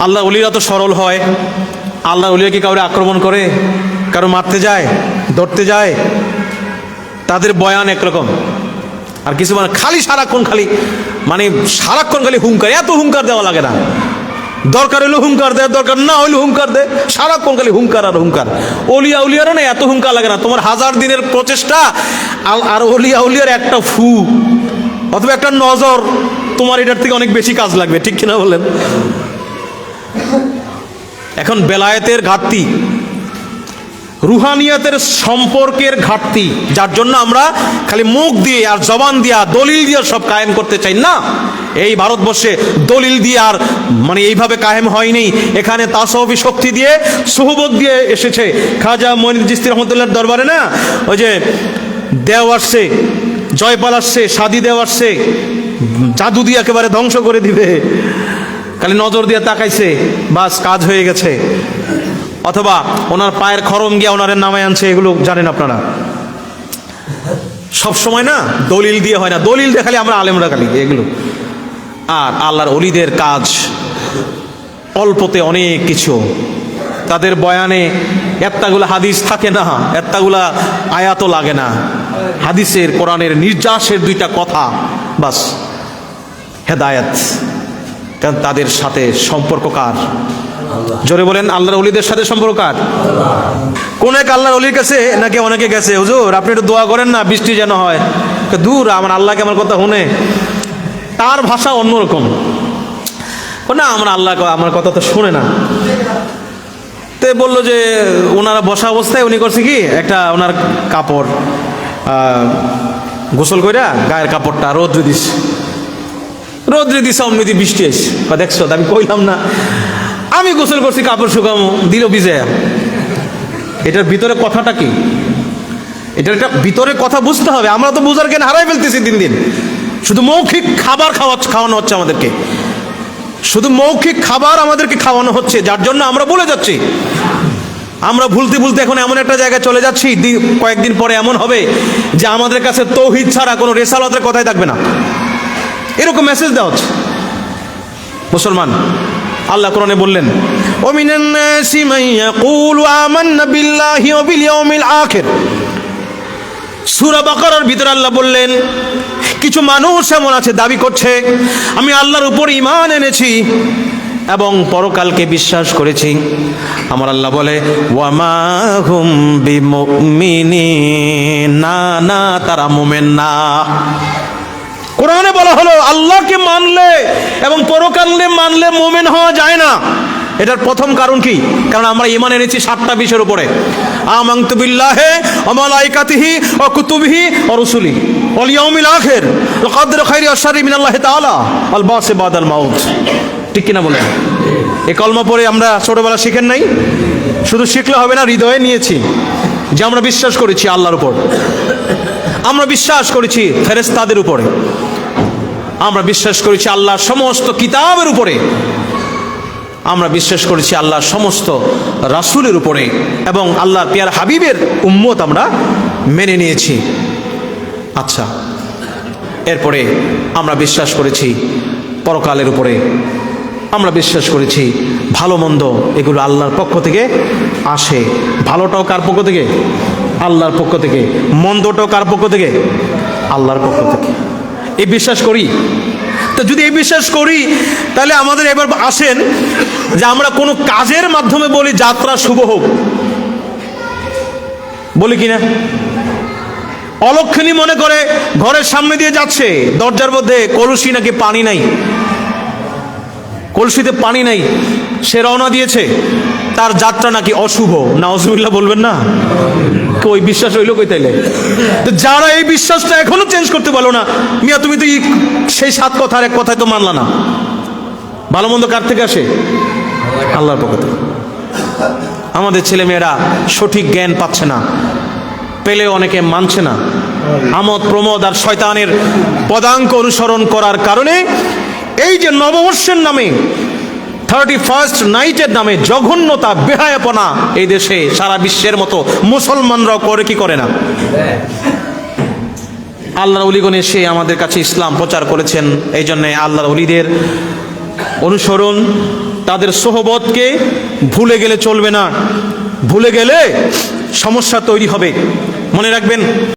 আল্লাহ অলিরা তো সরল হয়। আল্লাহ অলিয়া কি কাউরে আক্রমণ করে? কারও মারতে যায়? ধরতে যায়? তাদের বয়ান একরকম। আর কিছু মানে খালি সারাক্ষণ খালি মানে সারাক্ষণ খালি হুঙ্কার, এত হুঙ্কার দেওয়া লাগে না। দরকার হইলে হুঙ্কার দেয় দরকার না হইলে হুঙ্কার দেয় সারাক্ষণ খালি হুঙ্কার আর হুঙ্কার। অলিয়া উলিয়ারও না এত হুঙ্কার লাগে না। তোমার হাজার দিনের প্রচেষ্টা আর- আর অলিয়া উলিয়ার একটা ফু, অথবা একটা নজর, তোমার এটার থেকে অনেক বেশি কাজ লাগবে, ঠিক কিনা বলেন? এখন বেলায়েতের ঘাটতি, রুহানিয়াতের সম্পর্কের ঘাটতি, যার জন্য আমরা খালি মুখ দিয়ে আর জবান দিয়া দলিল দিয়ে সব কায়েম করতে চাই না। এই ভারতবর্ষে দলিল দিয়ে আর মানে এইভাবে কায়েম হয়নি। এখানে তাসবি শক্তি দিয়ে, সুহবত দিয়ে এসেছে। খাজা মনির জিস্তি দরবারে না? ওই যে দেও আসছে, জয়পাল আসছে, সাদি দেও আসছে, জাদু দিয়ে একেবারে ধ্বংস করে দিবে। খালি নজর দিয়ে তাকাইছে, বাস কাজ হয়ে গেছে। অথবা ওনার পায়ের খরম গিয়া ওনারের নামে আনছে, এগুলো জানেন আপনারা। সব সময় না দলিল দিয়ে হয় না। দলিল দিয়ে খালি আমরা আলেমরা খালি, এগুলো। আর আল্লাহর অলিদের কাজ অল্পতে অনেক কিছু। তাদের বয়ানে এত্তাগুলা হাদিস থাকে না এত্তাগুলা আয়াতও লাগে না। হাদিসের কোরআনের নির্যাসের দুইটা কথা, বাস। হেদায়াত। তাদের সাথে সম্পর্ক কার? জোরে বলেন, আল্লাহর অলিদের সাথে সম্পর্ক কার? কোন এক আল্লাহর অলির কাছে নাকি অনেকে গেছে, হুজুর, আপনি একটু দোয়া করেন না, বৃষ্টি যেন হয়। দূর, আমার আল্লাহকে আমার কথা শুনে। তার ভাষা অন্যরকম। না, আমার আল্লাহ আমার কথা তো শুনে না। তে বলল যে, ওনারা বসা অবস্থায় উনি করছে কি, একটা ওনার কাপড় গোসল কইরা গায়ের কাপড়টা রোদ্রে দিস রোদ্রে দিস অমনিতি বৃষ্টি এস। বা দেখছ আমি কইলাম না। আমি গোসল করছি, কাপড় শুকামো, দিল বিজয়া এটার ভিতরে কথাটা কি? এটার একটা ভিতরে কথা বুঝতে হবে। আমরা তো বুঝার জ্ঞান হারাই ফেলতেছি দিন দিন। শুধু মৌখিক খাবার খাওয়া খাওয়ানো হচ্ছে আমাদেরকে। শুধু মৌখিক খাবার আমাদেরকে খাওয়ানো হচ্ছে, যার জন্য আমরা বলে যাচ্ছি। আমরা ভুলতে ভুলতে এখন এমন একটা জায়গায় চলে যাচ্ছি কয়েকদিন পরে এমন হবে যে আমাদের কাছে তৌহিদ ছাড়া কোনো রেসালতের কথাই থাকবে না। এরকম মেসেজ দেওয়া হচ্ছে মুসলমান, আল্লাহ কোরআনে বললেন, ওমিনান নাসি মান ইয়াকুলু আমান্না বিল্লাহি ওয়া বিল ইয়াউমিল আখির। সূরা বাকারার ভিতরে আল্লাহ বললেন, কিছু মানুষ এমন আছে, দাবি করছে, আমি আল্লাহর উপর ইমান এনেছি এবং পরকালকে বিশ্বাস করেছি। আমার আল্লাহ বলে, ওয়ামা হুম বিমুমিনি না না, তারা মোমেন না। কোরআনে বলা হলো, আল্লাহকে মানলে এবং পরকালে মানলে মোমেন হওয়া যায় না। এটার প্রথম কারণ কি? কারণ আমরা ইমান এনেছি সাতটা বিষয়ের উপরে। আমাংতু বিল্লাহে অমালাইকাতিহি ও কুতুবিহি ও রসুলি ওয়াল ইয়াউমিল আখির কদর খাইরি শাররি মিনাল্লাহি তাআলা আল বাসে বাদাল মাউত। ঠিক কিনা বলেন? এই কলমা পড়ে আমরা ছোটবেলা শিখেন নাই? শুধু শিখলে হবে না, হৃদয়ে নিয়েছি যে আমরা বিশ্বাস করেছি আল্লাহর উপর। আমরা বিশ্বাস করেছি ফেরেস্তাদের উপরে। আমরা বিশ্বাস করেছি আল্লাহর সমস্ত কিতাবের উপরে। আমরা বিশ্বাস করেছি আল্লাহর সমস্ত রাসূলের উপরে এবং আল্লাহর পিয়ার হাবিবের উম্মত আমরা মেনে নিয়েছি। আচ্ছা এরপরে আমরা বিশ্বাস করেছি পরকালের উপরে। আমরা বিশ্বাস করেছি ভালো মন্দ এগুলো আল্লাহর পক্ষ থেকে আসে। ভালোটাও কার পক্ষ থেকে? আল্লাহর পক্ষ থেকে। মন্দটাও কার পক্ষ থেকে? আল্লাহর পক্ষ থেকে। এই বিশ্বাস করি। তো যদি এই বিশ্বাস করি, তাহলে আমাদের এবার আসেন যে আমরা কোনো কাজের মাধ্যমে বলি যাত্রা শুভ হোক। বলি কিনা? অলক্ষণী মনে করে ঘরের সামনে দিয়ে যাচ্ছে, দরজার মধ্যে কলসি নাকি পানি নাই। কলসিতে পানি নাই, সে রওনা দিয়েছে। তার যাত্রা নাকি অশুভ না অসুবিল্লা বলবেন না? ওই বিশ্বাস হইল কই তাইলে? তো যারা এই বিশ্বাসটা এখনও চেঞ্জ করতে পারল না, মিয়া, তুমি তো সেই সাত কথার এক কথায় তো মানলা না। ভালো মন্দ কার থেকে আসে? আল্লাহর পক্ষ থেকে। আমাদের ছেলে মেয়েরা সঠিক জ্ঞান পাচ্ছে না পেলে অনেকে মানছে না। আমোদ প্রমোদ আর শয়তানের পদাঙ্ক অনুসরণ করার কারণে এই যে নববর্ষের নামে থার্টি ফার্স্ট নাইটের নামে জঘন্যতা, বেহায়াপনা এই দেশে, সারা বিশ্বের মতো মুসলমানরাও করে কি করে না? আল্লাহর অলিগণ এসে আমাদের কাছে ইসলাম প্রচার করেছেন, এই জন্যে আল্লাহর অলিদের অনুসরণ, তাদের সোহবতকে ভুলে গেলে চলবে না। ভুলে গেলে সমস্যা তৈরি হবে। মনে রাখবেন